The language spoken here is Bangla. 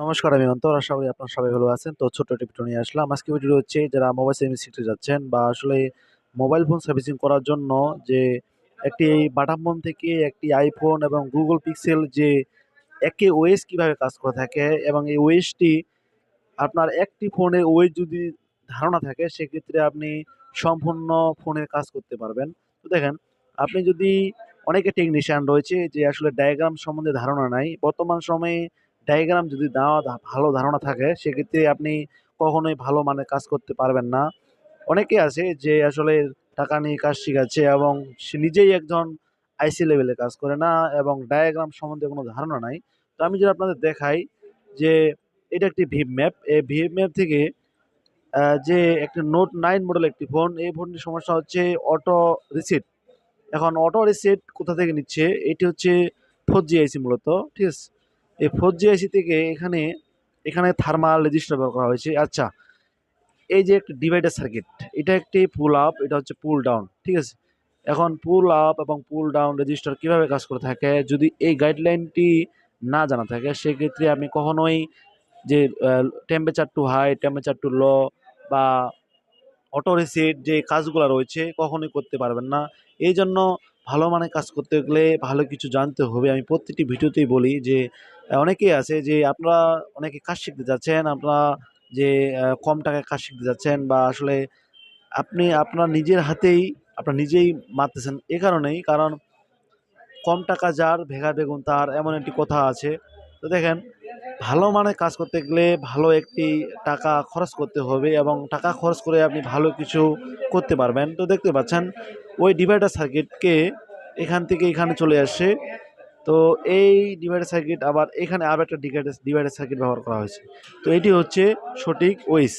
নমস্কার, আমি অন্তর। আশা করি আপনারা সবাই ভালো আছেন। তো একটি ভিডিও নিয়ে আসলাম। আজকে ভিডিও হচ্ছে যারা মোবাইল সার্ভিস শিখতে যাচ্ছেন বা আসলে মোবাইল ফোন সার্ভিসিং করার জন্য যে একটি বাটাম ফোন থেকে একটি আইফোন এবং গুগল পিক্সেল যে একে ওয়েস কীভাবে কাজ করে থাকে এবং এই ওয়েসটি আপনার একটি ফোনের ওএস যদি ধারণা থাকে, সেক্ষেত্রে আপনি সম্পূর্ণ ফোনের কাজ করতে পারবেন। তো দেখেন, আপনি যদি অনেকে টেকনিশিয়ান রয়েছে যে আসলে ডায়াগ্রাম সম্বন্ধে ধারণা নাই, বর্তমান সময়ে ডায়াগ্রাম যদি দেওয়া ভালো ধারণা থাকে, সেক্ষেত্রে আপনি কখনোই ভালো মানে কাজ করতে পারবেন না। অনেকে আছে যে আসলে টাকা নিয়ে কাজ শিখাচ্ছে এবং সে নিজেই একজন আইসি লেভেলে কাজ করে না এবং ডায়াগ্রাম সম্বন্ধে কোনো ধারণা নাই। তো আমি যদি আপনাদের দেখাই যে এটা একটি ভিভ ম্যাপ। এই ভিভ ম্যাপ থেকে যে একটি নোট নাইন মডেল একটি ফোন, এই ফোনটির সমস্যা হচ্ছে অটো রিসিট। এখন অটো রিসেট কোথা থেকে নিচ্ছে? এটি হচ্ছে ফোর জি আইসি মূলত, ঠিক আছে? এই ফোর জি আইসি থেকে এখানে এখানে থার্মাল রেজিস্টার ব্যবহার করা হয়েছে। আচ্ছা এই যে একটি ডিভাইডার সার্কিট এটা একটি পুল আপ এটা হচ্ছে পুল ডাউন ঠিক আছে? এখন পুল আপ এবং পুল ডাউন রেজিস্টার কীভাবে কাজ করে থাকে? যদি এই গাইডলাইনটি না জানা থাকে, সেক্ষেত্রে আমি কখনোই যে temperature to high temperature to low বা অটো রিসিট যে কাজগুলো রয়েছে, কখনোই করতে পারবেন না। এই জন্য ভালো মানে কাজ করতে গেলে ভালো কিছু জানতে হবে। আমি প্রত্যেকটি ভিডিওতেই বলি যে অনেকেই আছে যে, আপনারা অনেকে কাজ শিখতে যাচ্ছেন, আপনারা যে কম টাকায় কাজ শিখতে যাচ্ছেন বা আসলে আপনি আপনার নিজের হাতেই, আপনার নিজেই মারতেছেন এ কারণেই, কারণ কম টাকা যার, ভেগা বেগুন তার, এমন একটি কথা আছে। তো দেখেন ভালো মানে কাজ করতে গেলে ভালো একটি টাকা খরচ করতে হবে এবং টাকা খরচ করে আপনি ভালো কিছু করতে পারবেন। তো দেখতে পাচ্ছেন, ওই ডিভাইডার সার্কিটকে এখান থেকে এখানে চলে আসে। তো এই ডিভাইডার সার্কিট আবার এখানে আবার একটা ডিভাইডার ডিভাইডার সার্কিট ব্যবহার করা হয়েছে। তো এটি হচ্ছে সঠিক ওয়েস